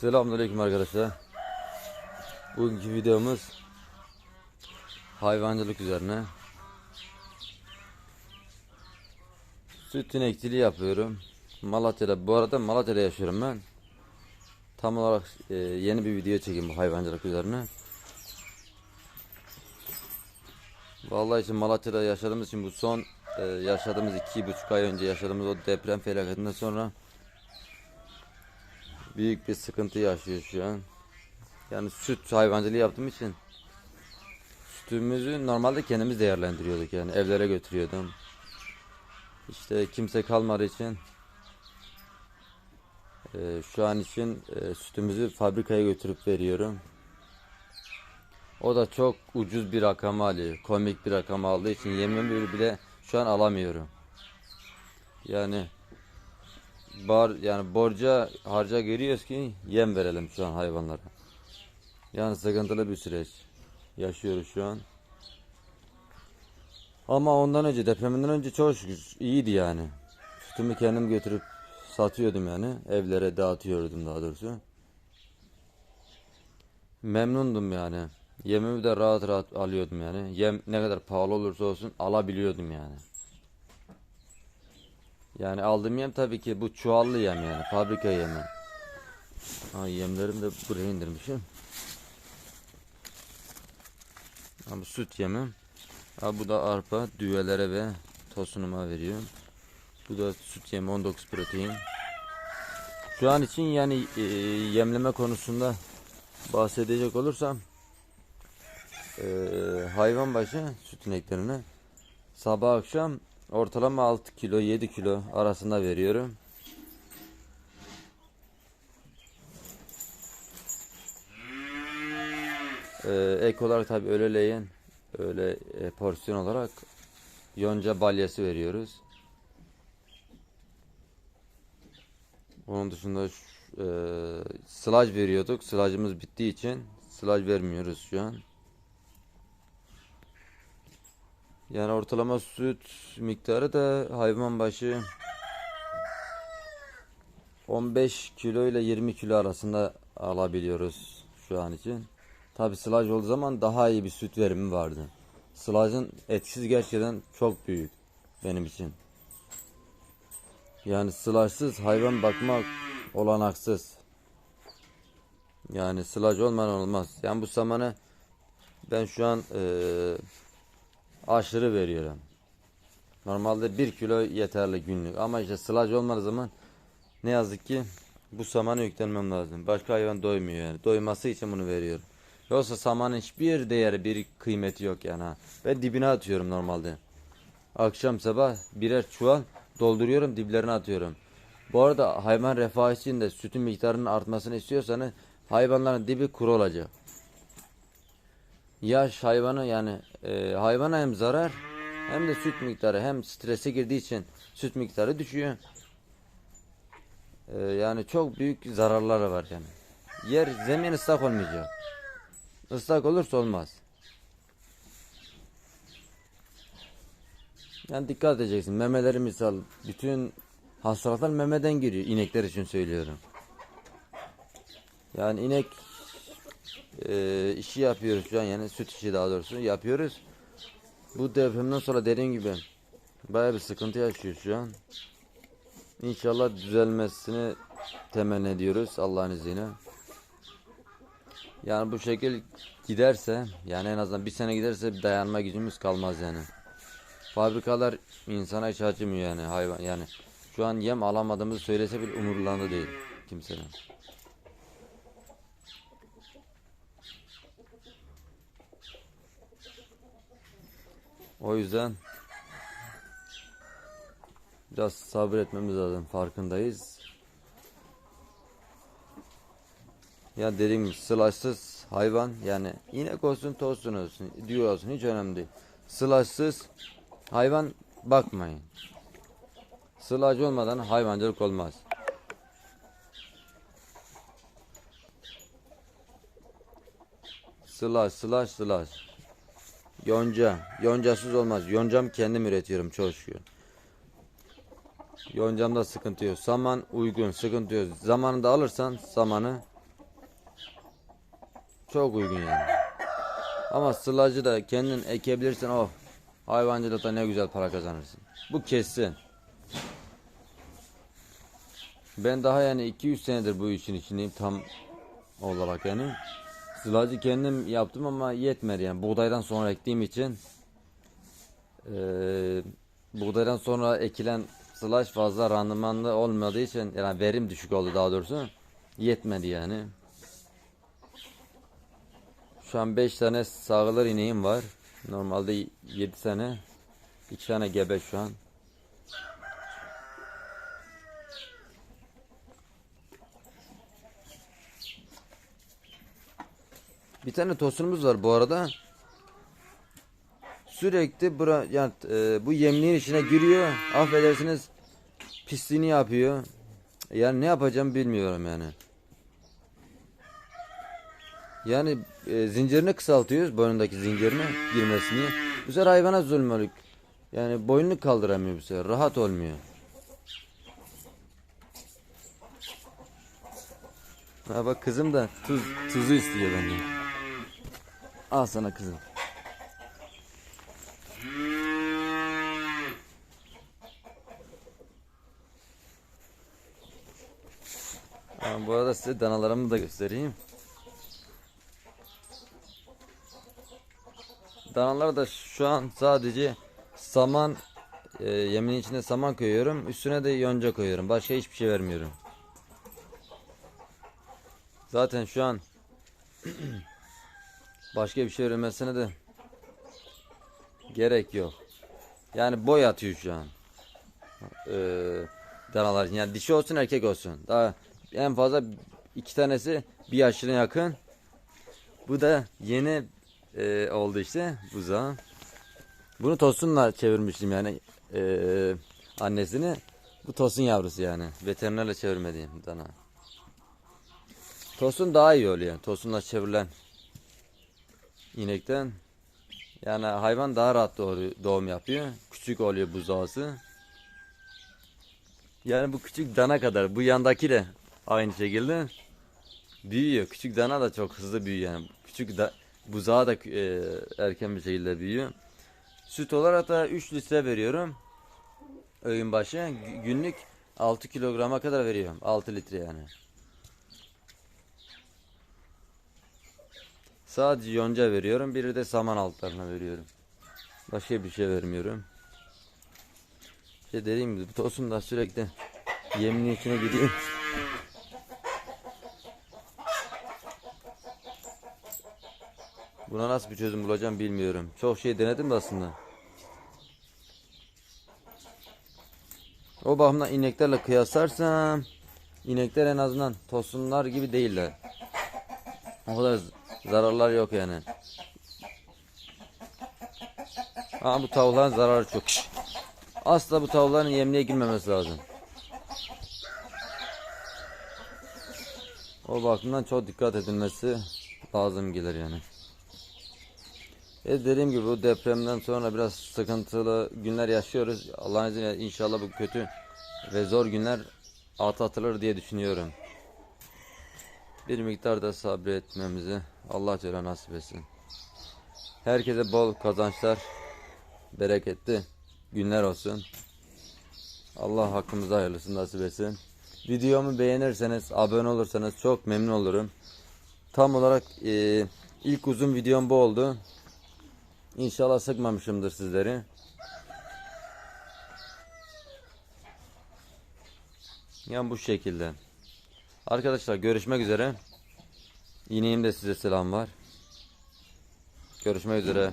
Selamünaleyküm arkadaşlar. Bugünkü videomuz hayvancılık üzerine. Süt inekçiliği yapıyorum. Malatya'da. Bu arada Malatya'da yaşıyorum ben. Tam olarak e, yeni bir video çekeyim bu hayvancılık üzerine. Vallahi için Malatya'da yaşadığımız için bu son e, yaşadığımız iki buçuk ay önce yaşadığımız o deprem felaketinden sonra büyük bir sıkıntı yaşıyor şu an. Yani süt hayvancılığı yaptığım için sütümüzü normalde kendimiz değerlendiriyorduk yani evlere götürüyordum. İşte kimse kalmadığı için e, şu an için e, sütümüzü fabrikaya götürüp veriyorum. O da çok ucuz bir rakam alıyor. Komik bir rakam aldığı için yemimi bile şu an alamıyorum. Yani bar yani borca harca giriyoruz ki yem verelim şu an hayvanlara. Yani sıkıntılı bir süreç yaşıyoruz şu an. Ama ondan önce depreminden önce çok iyiydi yani. Sütümü kendim götürüp satıyordum yani. Evlere dağıtıyordum daha doğrusu. Memnundum yani. Yemimi de rahat rahat alıyordum yani. Yem ne kadar pahalı olursa olsun alabiliyordum yani. Yani aldığım yem tabii ki bu çuvallı yem yani. Fabrika yemi. Ha yemlerimi de buraya indirmişim. Ha bu süt yemi. Ha bu da arpa düvelere ve tosunuma veriyorum. Bu da süt yemi 19 protein. Şu an için yani e, yemleme konusunda bahsedecek olursam e, hayvan başı süt ineklerine sabah akşam ortalama 6 kilo 7 kilo arasında veriyorum. E, ek olarak tabi öğleleyin öyle e, porsiyon olarak yonca balyası veriyoruz. Onun dışında e, sılaj veriyorduk. Sılajımız bittiği için sılaj vermiyoruz şu an. Yani ortalama süt miktarı da hayvan başı 15 kilo ile 20 kilo arasında alabiliyoruz şu an için. Tabi sılaj olduğu zaman daha iyi bir süt verimi vardı. Sılajın etkisi gerçekten çok büyük benim için. Yani sılajsız hayvan bakmak olanaksız. Yani sılaj olmadan olmaz. Yani bu samanı ben şu an eee aşırı veriyorum. Normalde 1 kilo yeterli günlük ama işte sılaj olmadığı zaman ne yazık ki bu samanı yüklenmem lazım. Başka hayvan doymuyor yani. Doyması için bunu veriyorum. Yoksa samanın hiçbir değeri, bir kıymeti yok yani ha. Ve dibine atıyorum normalde. Akşam sabah birer çuval dolduruyorum diplerine atıyorum. Bu arada hayvan refahı için de sütün miktarının artmasını istiyorsanız hayvanların dibi kuru olacak. Yaş hayvanı yani e, hayvana hem zarar hem de süt miktarı hem strese girdiği için süt miktarı düşüyor. E, yani çok büyük zararları var yani. Yer zemin ıslak olmayacak. Islak olursa olmaz. Yani dikkat edeceksin. Memeleri misal bütün hastalıklar memeden giriyor. İnekler için söylüyorum. Yani inek e, işi yapıyoruz şu an yani süt işi daha doğrusu yapıyoruz. Bu depremden sonra dediğim gibi baya bir sıkıntı yaşıyor şu an. İnşallah düzelmesini temenni ediyoruz Allah'ın izniyle. Yani bu şekil giderse yani en azından bir sene giderse dayanma gücümüz kalmaz yani. Fabrikalar insana hiç acımıyor yani hayvan yani. Şu an yem alamadığımızı söylese bile umurlarında değil kimsenin. O yüzden biraz sabretmemiz lazım farkındayız. Ya dediğim gibi sılajsız hayvan yani inek olsun tosun olsun diyor olsun hiç önemli değil. Sılajsız hayvan bakmayın. Sılaj olmadan hayvancılık olmaz. Sılaj, sılaj, sılaj. Yonca. Yoncasız olmaz. Yoncam kendim üretiyorum çok şükür. Yoncamda sıkıntı yok. Saman uygun, sıkıntı yok. Zamanında alırsan samanı Çok uygun yani. Ama sılacı da kendin ekebilirsen oh hayvancılıkta ne güzel para kazanırsın. Bu kesin. Ben daha yani 200 senedir bu işin içindeyim tam olarak yani. Sılacı kendim yaptım ama yetmedi yani buğdaydan sonra ektiğim için eee, buğdaydan sonra ekilen sılaç fazla randımanlı olmadığı için yani verim düşük oldu daha doğrusu yetmedi yani. Şu an 5 tane sağılır ineğim var. Normalde 7 tane. 2 tane gebe şu an. Bir tane tosunumuz var bu arada. Sürekli bura, yani, e, bu yemliğin içine giriyor. Affedersiniz pisliğini yapıyor. Yani ne yapacağım bilmiyorum yani. Yani e, zincirini kısaltıyoruz boynundaki zincirini girmesini. Bu sefer hayvana zulmülük. Yani boynunu kaldıramıyor bu sefer. Rahat olmuyor. Ha bak kızım da tuz tuzu istiyor benden. Al sana kızım. Ha, bu arada size danalarımı da göstereyim. Danalar da şu an sadece saman e, yemin içine saman koyuyorum. Üstüne de yonca koyuyorum. Başka hiçbir şey vermiyorum. Zaten şu an başka bir şey vermesine de gerek yok. Yani boy atıyor şu an. Ee, danalar yani dişi olsun erkek olsun. Daha en fazla iki tanesi bir yaşına yakın. Bu da yeni e, oldu işte buzağı. Bunu tosunla çevirmiştim yani e, annesini. Bu tosun yavrusu yani. Veterinerle çevirmediğim dana. Tosun daha iyi oluyor. Tosunla çevrilen inekten. Yani hayvan daha rahat doğum yapıyor. Küçük oluyor buzağısı. Yani bu küçük dana kadar. Bu yandaki de aynı şekilde büyüyor. Küçük dana da çok hızlı büyüyor yani. Küçük da, buzağı da e, erken bir şekilde büyüyor. Süt olarak da 3 litre veriyorum. Öğün başı. Gü- Günlük 6 kilograma kadar veriyorum. 6 litre yani. Sadece yonca veriyorum. Biri de saman altlarına veriyorum. Başka bir şey vermiyorum. İşte dediğim gibi tosun da sürekli yemin içine gidiyor. Buna nasıl bir çözüm bulacağım bilmiyorum. Çok şey denedim de aslında. O bakımdan ineklerle kıyaslarsam inekler en azından tosunlar gibi değiller. O kadar zararlar yok yani. Ama bu tavukların zararı çok. Asla bu tavukların yemliğe girmemesi lazım. O bakımdan çok dikkat edilmesi lazım gelir yani. E dediğim gibi bu depremden sonra biraz sıkıntılı günler yaşıyoruz. Allah'ın izniyle inşallah bu kötü ve zor günler atlatılır diye düşünüyorum. Bir miktar da sabretmemizi Allah Teala nasip etsin. Herkese bol kazançlar, bereketli günler olsun. Allah hakkımızda hayırlısını nasip etsin. Videomu beğenirseniz, abone olursanız çok memnun olurum. Tam olarak e, ilk uzun videom bu oldu. İnşallah sıkmamışımdır sizleri. Yani bu şekilde. Arkadaşlar görüşmek üzere. İneğimde size selam var. Görüşmek üzere.